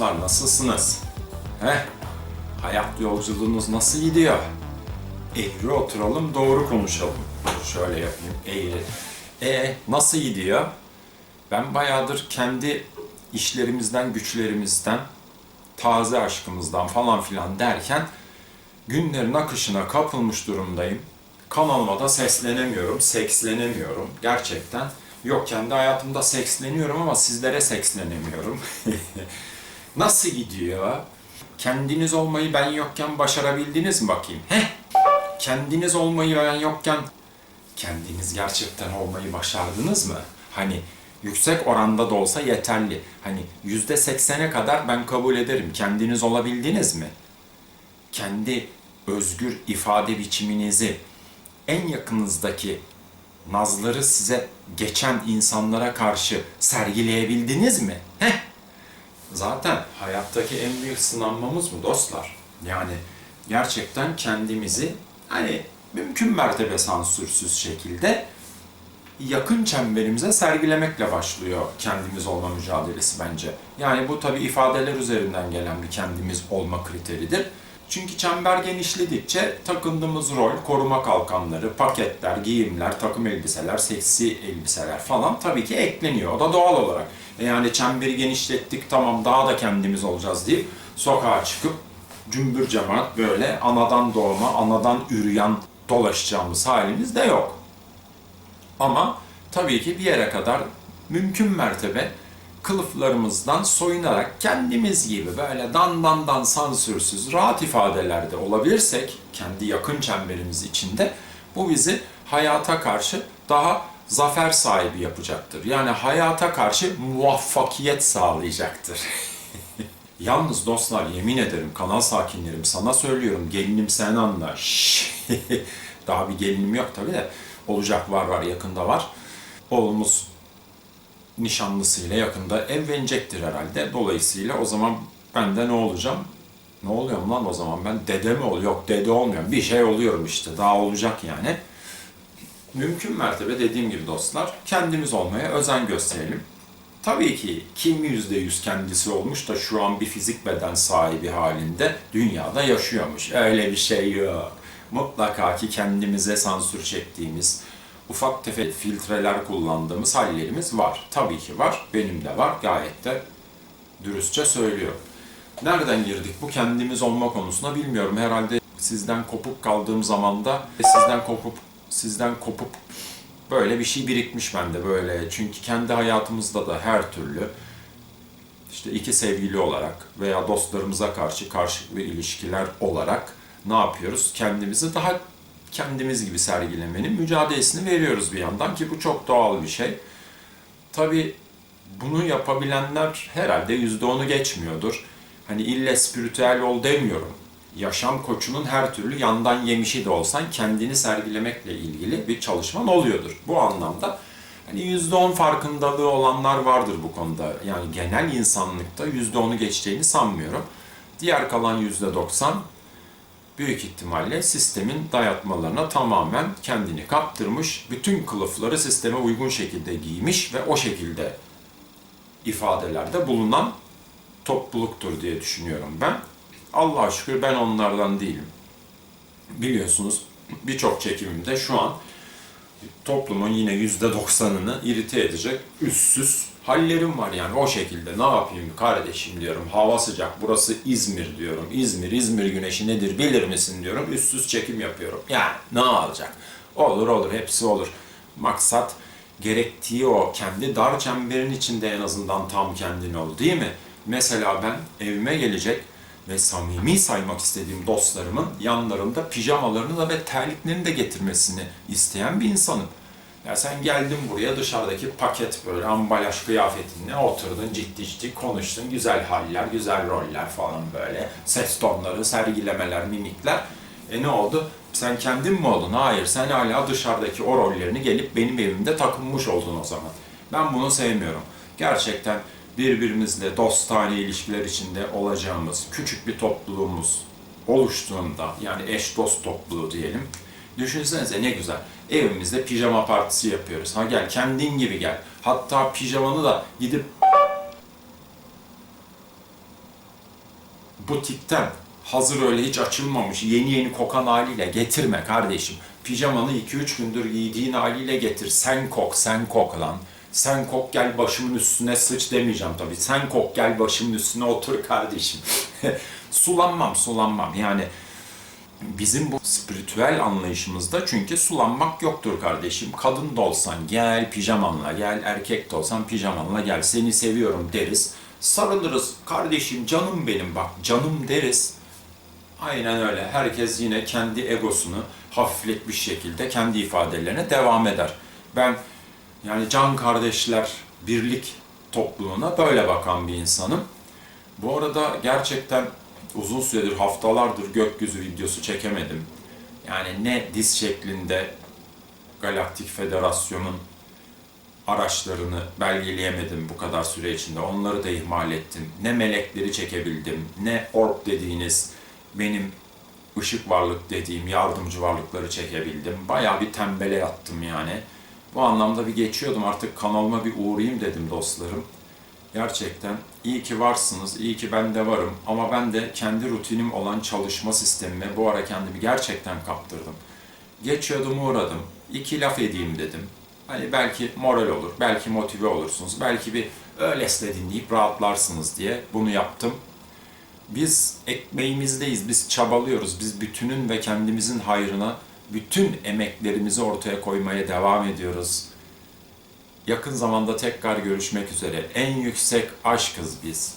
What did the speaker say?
dostlar nasılsınız? He? Hayat yolculuğunuz nasıl gidiyor? Eğri oturalım, doğru konuşalım. Şöyle yapayım, eğri. E nasıl gidiyor? Ben bayağıdır kendi işlerimizden, güçlerimizden, taze aşkımızdan falan filan derken günlerin akışına kapılmış durumdayım. Kanalıma da seslenemiyorum, sekslenemiyorum gerçekten. Yok kendi hayatımda seksleniyorum ama sizlere sekslenemiyorum. Nasıl gidiyor? Kendiniz olmayı ben yokken başarabildiniz mi bakayım? Heh? Kendiniz olmayı ben yokken kendiniz gerçekten olmayı başardınız mı? Hani yüksek oranda da olsa yeterli. Hani yüzde seksene kadar ben kabul ederim. Kendiniz olabildiniz mi? Kendi özgür ifade biçiminizi en yakınızdaki nazları size geçen insanlara karşı sergileyebildiniz mi? Heh. Zaten hayattaki en büyük sınanmamız bu dostlar. Yani gerçekten kendimizi hani mümkün mertebe sansürsüz şekilde yakın çemberimize sergilemekle başlıyor kendimiz olma mücadelesi bence. Yani bu tabi ifadeler üzerinden gelen bir kendimiz olma kriteridir. Çünkü çember genişledikçe takındığımız rol, koruma kalkanları, paketler, giyimler, takım elbiseler, seksi elbiseler falan tabii ki ekleniyor. O da doğal olarak. E yani çemberi genişlettik tamam daha da kendimiz olacağız deyip sokağa çıkıp cümbür cemaat böyle anadan doğma, anadan ürüyen dolaşacağımız halimiz de yok. Ama tabii ki bir yere kadar mümkün mertebe kılıflarımızdan soyunarak kendimiz gibi böyle dan dan dan sansürsüz rahat ifadelerde olabilirsek kendi yakın çemberimiz içinde bu bizi hayata karşı daha zafer sahibi yapacaktır. Yani hayata karşı muvaffakiyet sağlayacaktır. Yalnız dostlar yemin ederim kanal sakinlerim sana söylüyorum gelinim sen anla. Daha bir gelinim yok tabi de olacak var var yakında var. Oğlumuz nişanlısıyla yakında evlenecektir herhalde. Dolayısıyla o zaman ben de ne olacağım? Ne oluyorum lan o zaman ben dede mi oluyor? Yok dede olmuyorum. Bir şey oluyorum işte. Daha olacak yani. Mümkün mertebe dediğim gibi dostlar kendimiz olmaya özen gösterelim. Tabii ki kim yüzde yüz kendisi olmuş da şu an bir fizik beden sahibi halinde dünyada yaşıyormuş. Öyle bir şey yok. Mutlaka ki kendimize sansür çektiğimiz, ufak tefek filtreler kullandığımız hallerimiz var. Tabii ki var. Benim de var. Gayet de dürüstçe söylüyorum. Nereden girdik bu kendimiz olma konusuna bilmiyorum. Herhalde sizden kopuk kaldığım zamanda sizden kopup sizden kopup böyle bir şey birikmiş bende böyle. Çünkü kendi hayatımızda da her türlü işte iki sevgili olarak veya dostlarımıza karşı karşılıklı ilişkiler olarak ne yapıyoruz? Kendimizi daha kendimiz gibi sergilemenin mücadelesini veriyoruz bir yandan ki bu çok doğal bir şey. Tabi bunu yapabilenler herhalde yüzde onu geçmiyordur. Hani ille spiritüel ol demiyorum. Yaşam koçunun her türlü yandan yemişi de olsan kendini sergilemekle ilgili bir çalışman oluyordur. Bu anlamda hani yüzde on farkındalığı olanlar vardır bu konuda. Yani genel insanlıkta yüzde onu geçeceğini sanmıyorum. Diğer kalan yüzde doksan büyük ihtimalle sistemin dayatmalarına tamamen kendini kaptırmış, bütün kılıfları sisteme uygun şekilde giymiş ve o şekilde ifadelerde bulunan topluluktur diye düşünüyorum ben. Allah'a şükür ben onlardan değilim. Biliyorsunuz birçok çekimimde şu an toplumun yine yüzde doksanını irite edecek üstsüz hallerim var yani o şekilde. Ne yapayım kardeşim diyorum hava sıcak burası İzmir diyorum. İzmir İzmir güneşi nedir bilir misin diyorum üstsüz çekim yapıyorum. Yani ne olacak? Olur olur hepsi olur. Maksat gerektiği o kendi dar çemberin içinde en azından tam kendin ol değil mi? Mesela ben evime gelecek ve samimi saymak istediğim dostlarımın yanlarında pijamalarını da ve terliklerini de getirmesini isteyen bir insanım. Ya sen geldin buraya dışarıdaki paket böyle ambalaj kıyafetinle oturdun ciddi ciddi konuştun. Güzel haller, güzel roller falan böyle. Ses tonları, sergilemeler, mimikler. E ne oldu? Sen kendin mi oldun? Hayır. Sen hala dışarıdaki o rollerini gelip benim evimde takınmış oldun o zaman. Ben bunu sevmiyorum. Gerçekten birbirimizle dostane ilişkiler içinde olacağımız küçük bir topluluğumuz oluştuğunda yani eş dost topluluğu diyelim. Düşünsenize ne güzel. Evimizde pijama partisi yapıyoruz. Ha gel kendin gibi gel. Hatta pijamanı da gidip butikten hazır öyle hiç açılmamış yeni yeni kokan haliyle getirme kardeşim. Pijamanı 2-3 gündür giydiğin haliyle getir. Sen kok, sen kok lan. Sen kok gel başımın üstüne sıç demeyeceğim tabii. Sen kok gel başımın üstüne otur kardeşim. sulanmam, sulanmam. Yani bizim bu spiritüel anlayışımızda çünkü sulanmak yoktur kardeşim. Kadın da olsan gel pijamanla gel, erkek de olsan pijamanla gel. Seni seviyorum deriz. Sarılırız kardeşim canım benim bak canım deriz. Aynen öyle. Herkes yine kendi egosunu hafifletmiş şekilde kendi ifadelerine devam eder. Ben yani can kardeşler birlik topluluğuna böyle bakan bir insanım. Bu arada gerçekten uzun süredir haftalardır gökyüzü videosu çekemedim. Yani ne diz şeklinde Galaktik Federasyon'un araçlarını belgeleyemedim bu kadar süre içinde. Onları da ihmal ettim. Ne melekleri çekebildim, ne orb dediğiniz benim ışık varlık dediğim yardımcı varlıkları çekebildim. Bayağı bir tembele yattım yani. Bu anlamda bir geçiyordum artık kanalıma bir uğrayayım dedim dostlarım. Gerçekten iyi ki varsınız, iyi ki ben de varım ama ben de kendi rutinim olan çalışma sistemime bu ara kendimi gerçekten kaptırdım. Geçiyordum uğradım, iki laf edeyim dedim. Hani belki moral olur, belki motive olursunuz, belki bir öylesine dinleyip rahatlarsınız diye bunu yaptım. Biz ekmeğimizdeyiz, biz çabalıyoruz, biz bütünün ve kendimizin hayrına bütün emeklerimizi ortaya koymaya devam ediyoruz. Yakın zamanda tekrar görüşmek üzere. En yüksek aşkız biz.